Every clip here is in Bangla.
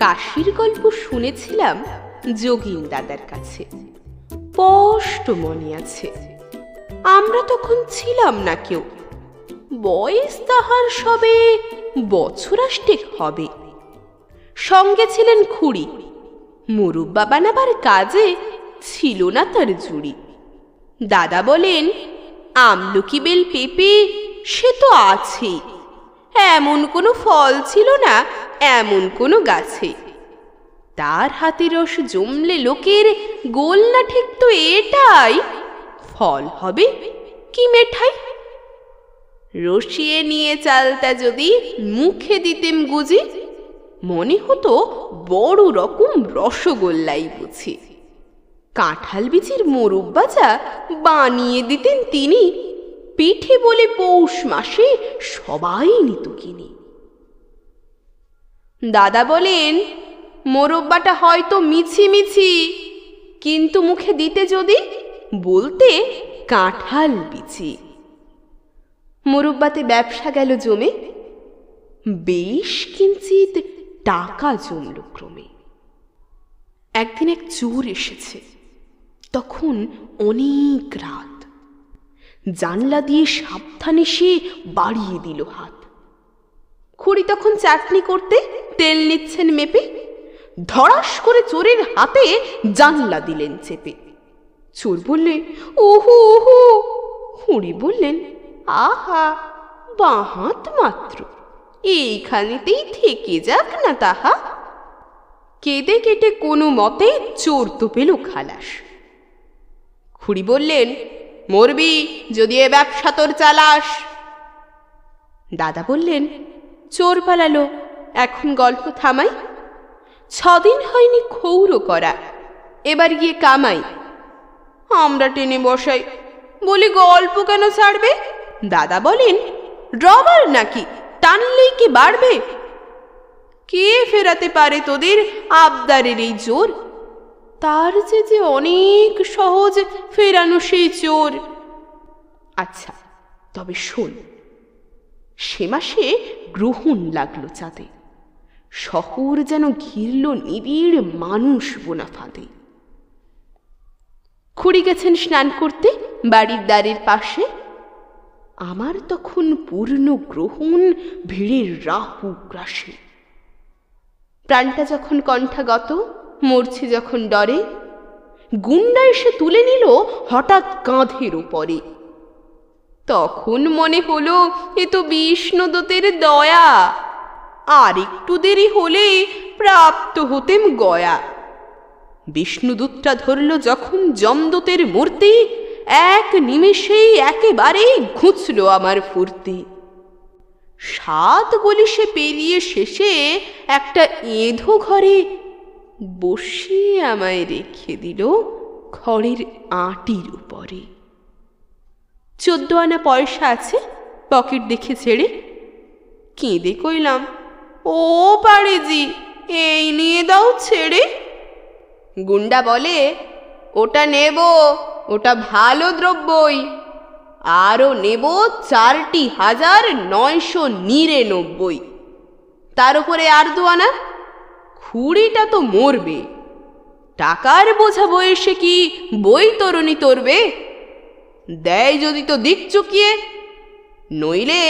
কাশির গল্প শুনেছিলাম যোগিন দাদার কাছে। স্পষ্ট মনে আছে, আমরা তখন ছিলাম না কেউ। বয়স তাহার সবে বছরাষ্টেক হবে। সঙ্গে ছিলেন খুড়ি, মুরুব্বা বানাবার কাজে ছিল না তার জুড়ি। দাদা বলেন, আমলকি বেল পেঁপে সে তো আছেই, এমন কোনো ফল ছিল না এমন কোনো গাছে। তার হাতে রস জমলে লোকের গোল না ঠিক তো এটাই। ফল হবে কি মেঠাই? রসিয়ে নিয়ে চালটা যদি মুখে দিতেম গুজি, মনে হতো বড় রকম রসগোল্লাই বুঝি। কাঁঠাল বিচির মোরব্বাজা বানিয়ে দিতেন তিনি। পিঠে বলে পৌষ মাসে সবাই নিত কিনে। দাদা বলেন, মোরব্বাটা হয়তো মিছি মিছি, কিন্তু মুখে দিতে যদি বলতে কাঁঠাল বিচি মোরব্বাতে ব্যবসা গেল জমে, বেশ কিঞ্চিত টাকা জমল ক্রমে। একদিন এক চোর এসেছে, তখন অনেক রাত। জানলা দিয়ে সাবধানে সে বাড়িয়ে দিল হাত। খুড়ি তখন চাটনি করতে তেল নিচ্ছেন মেপে। ধড়াস করে চোরের হাতে জানলা দিলেন চেপে। চোর বললে ওহো ওহো খুড়ি বললেন, আহা, বাহাত মাত্র। এইখানেতেই থেকে যাক না তাহা। কেঁদে কেটে কোনো মতে চোর তো পেল খালাস। খুড়ি বললেন, মরবি যদি এ ব্যবসা তোর চালাস। দাদা বললেন, চোর পালালো এখন গল্প থামাই। ছদিন হয়নি ক্ষৌর করা। এবার গিয়ে কামাই। আমরা টেনে বসাই। বলি, গল্প কেন ছাড়বে? দাদা বলেন, রবার নাকি, টানলেই কি বাড়বে? কে ফেরাতে পারে তোদের আবদারের এই জোর? তার যে যে অনেক সহজ ফেরানো সেই চোর। আচ্ছা তবে শোন, সে মাসে গ্রহণ লাগল চাঁদে। শহর যেন ঘিরল নিবিড় মানুষ বোনা ফাঁদে খুড়ি গেছেন স্নান করতে, বাড়ির দ্বারের পাশে। আমার তখন পূর্ণ গ্রহণ ভিড়ের রাহু গ্রাসে। প্রাণটা যখন কণ্ঠাগত, মরছে যখন ডরে। গুন্ডা এসে তুলে নিল হঠাৎ কাঁধের উপরে। তখন মনে হলো, এ তো বিষ্ণুদূতের দয়া। আর একটু দেরি হলে প্রাপ্ত হতেম গয়া। বিষ্ণুদূতটা ধরল যখন যমদূতের মূর্তি এক নিমেষেই একেবারেই ঘুচল আমার ফুর্তি। সাত গলি সে পেরিয়ে শেষে একটা এঁধো ঘরে বসিয়ে আমায় রেখে দিল খড়ের আটির উপরে। চোদ্দ আনা পয়সা আছে, পকেট দেখে ছেড়ে কেঁদে কইলাম ও পারে জি এই নিয়ে দাও ছেড়ে। গুন্ডা বলে, ওটা নেব, ওটা ভালো দ্রব্যই। আরও নেব চারটি হাজার নয়শো নিরানব্বই। তার উপরে আর দোয়ানা খুঁড়িটা তো মরবে। টাকার বোঝা বয়সে কি বই তরুণী তরবে? দেয় যদি তো দিক চুকিয়ে, নইলে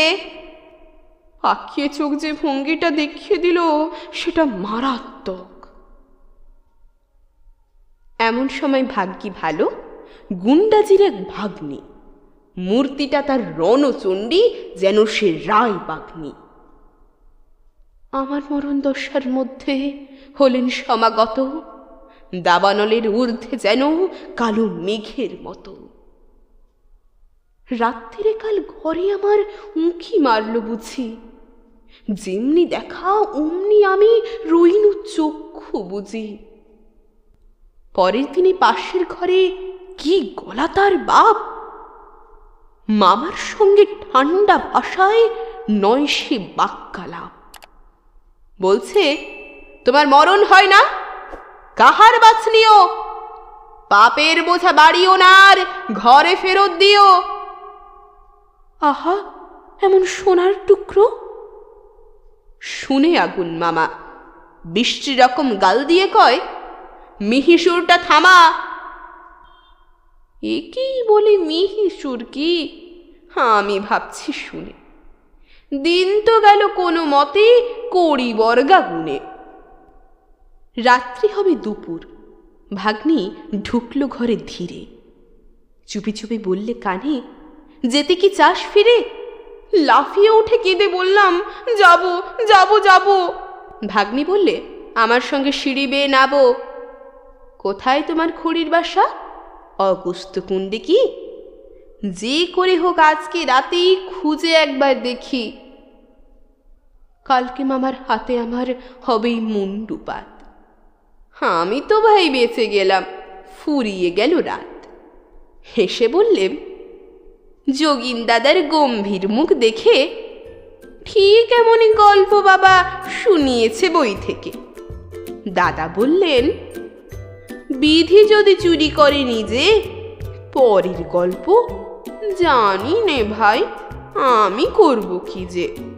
আখিয়ে চোখ যে ভঙ্গিটা দেখিয়ে দিল, সেটা মারাত্মক। এমন সময় ভাগ্যি ভালো, গুন্ডাজির এক ভাগ্নি। মূর্তিটা তার রণচণ্ডী যেন সে রায় বাগ্নি আমার মরণ দশার মধ্যে হলেন সমাগত, দাবানলের ঊর্ধ্বে যেন কালো মেঘের মতো। রাত্রিরে কাল ঘরে আমার উঁকি মারল বুঝি যেমনি দেখা অমনি আমি রইনু চক্ষু বুঝি। পরের দিনে পাশের ঘরে কি গলা তার বাপ? মামার সঙ্গে ঠান্ডা ভাষায় নয় সে বাক্যালাপ। বলছে, তোমার মরণ হয় না? কাহার বাছনিও পাপের বোঝা বাড়িও না আর ঘরে ফেরত দিও? আহা, এমন সোনার টুকরো? শুনে আগুন মামা। বৃষ্টি রকম গাল দিয়ে কয়, মিহিসুরটা থামা। একেই বলি মিহিসুর কি? আমি ভাবছি শুনে। দিন তো গেল কোনো মতে কড়ি বর্গা গুনে রাত্রি হবে দুপুর। ভাগ্নি ঢুকলো ঘরে ধীরে। চুপি চুপি বললে, কানে, যেতে কি চাস ফিরে? লাফিয়ে উঠে কেঁদে বললাম, যাব যাব যাব। ভাগ্নি বললে, আমার সঙ্গে সিঁড়ি বেয়ে নাবো। কোথায় তোমার খুড়ির বাসা? অগুস্ত কুণ্ডে কি? যে করে হোক আজকে রাতেই খুঁজে একবার দেখি। কালকে মামার হাতে আমার হবেই মুন্ডুপাত আমি তো ভাই বেঁচে গেলাম, ফুরিয়ে গেল রাত। হেসে বললেন যোগিন দাদার গম্ভীর মুখ দেখে, ঠিক এমনই গল্প বাবা, শুনিয়েছে বই থেকে। দাদা বললেন, বিধি যদি চুরি করে নিজে, পরের গল্প জানি নে ভাই, আমি করব কি যে?